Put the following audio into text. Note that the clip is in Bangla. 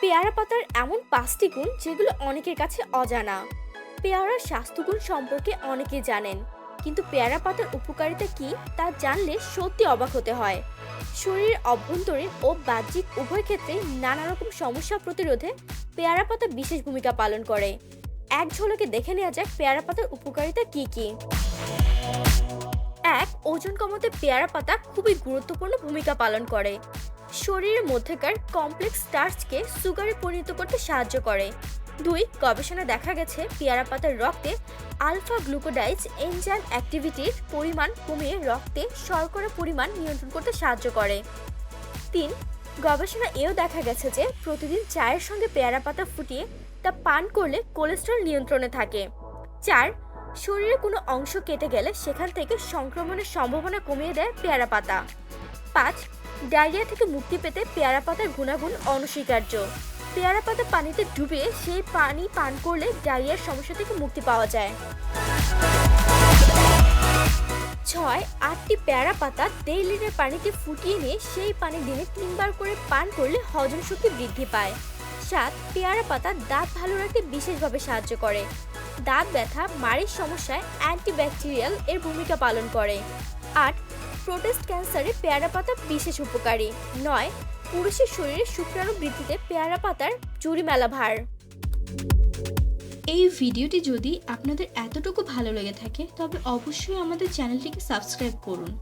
পেয়ারা পাতার এমন পাঁচটি গুণ যেগুলো অনেকের কাছে অজানা। পেয়ারার স্বাস্থ্যগুণ সম্পর্কে অনেকে জানেন, কিন্তু পেয়ারা পাতার উপকারিতা কি তা জানলে সত্যি অবাক হতে হয়। শরীরের অভ্যন্তরীণ ও বাহ্যিক উভয় ক্ষেত্রে নানা রকম সমস্যা প্রতিরোধে পেয়ারা পাতা বিশেষ ভূমিকা পালন করে। এক ঝলকে দেখে নেওয়া যাক পেয়ারা পাতার উপকারিতা কি কি। এক ওজন কমাতে পেয়ারা পাতা খুবই গুরুত্বপূর্ণ ভূমিকা পালন করে। শরীরের মধ্যেকার কমপ্লেক্স স্টার্চকে সুগারে পরিণত করতে সাহায্য করে। দুই, গবেষণা দেখা গেছে পেয়ারা পাতার রক্তে আলফা গ্লুকোডাইজ এনজাইম অ্যাক্টিভিটির পরিমাণ কমিয়ে রক্তে শর্করা পরিমাণ নিয়ন্ত্রণ করতে সাহায্য করে। তিন, গবেষণা এও দেখা গেছে যে প্রতিদিন চায়ের সঙ্গে পেয়ারা পাতা ফুটিয়ে তা পান করলে কোলেস্ট্রল নিয়ন্ত্রণে থাকে। চার শরীরে কোনো অংশ কেটে গেলে সেখান থেকে সংক্রমণের সম্ভাবনা কমিয়ে দেয় পেয়ারা পাতা। পাঁচ, ডায়রিয়া থেকে মুক্তি পেতে পেয়ারা পাতার গুণাগুণ অনস্বীকার্য। পেয়ারা পাতা পানিতে ডুবিয়ে সেই পানি পান করলে ডায়রিয়ার সমস্যা থেকে মুক্তি পাওয়া যায়। ছয়, আটটি পেয়ারা পাতা দেড় লিটার পানিতে ফুটিয়ে নিয়ে সেই পানি দিনে তিনবার করে পান করলে হজম শক্তি বৃদ্ধি পায়। সাত, পেয়ারা পাতা দাঁত ভালো রাখতে বিশেষভাবে সাহায্য করে। দাঁত ব্যথা, মাড়ির সমস্যায় অ্যান্টিব্যাকটেরিয়াল এর ভূমিকা পালন করে। আট, প্রোটেস্ট ক্যান্সারে পেয়ারা পাতা বিশেষ উপকারী। নয়, পুরুষের শরীরে শুক্রাণু বৃদ্ধিতে পেয়ারা পাতার জুড়ি মেলা ভার। এই ভিডিওটি যদি আপনাদের এতটুকু ভালো লেগে থাকে, তবে অবশ্যই আমাদের চ্যানেলটিকে সাবস্ক্রাইব করুন।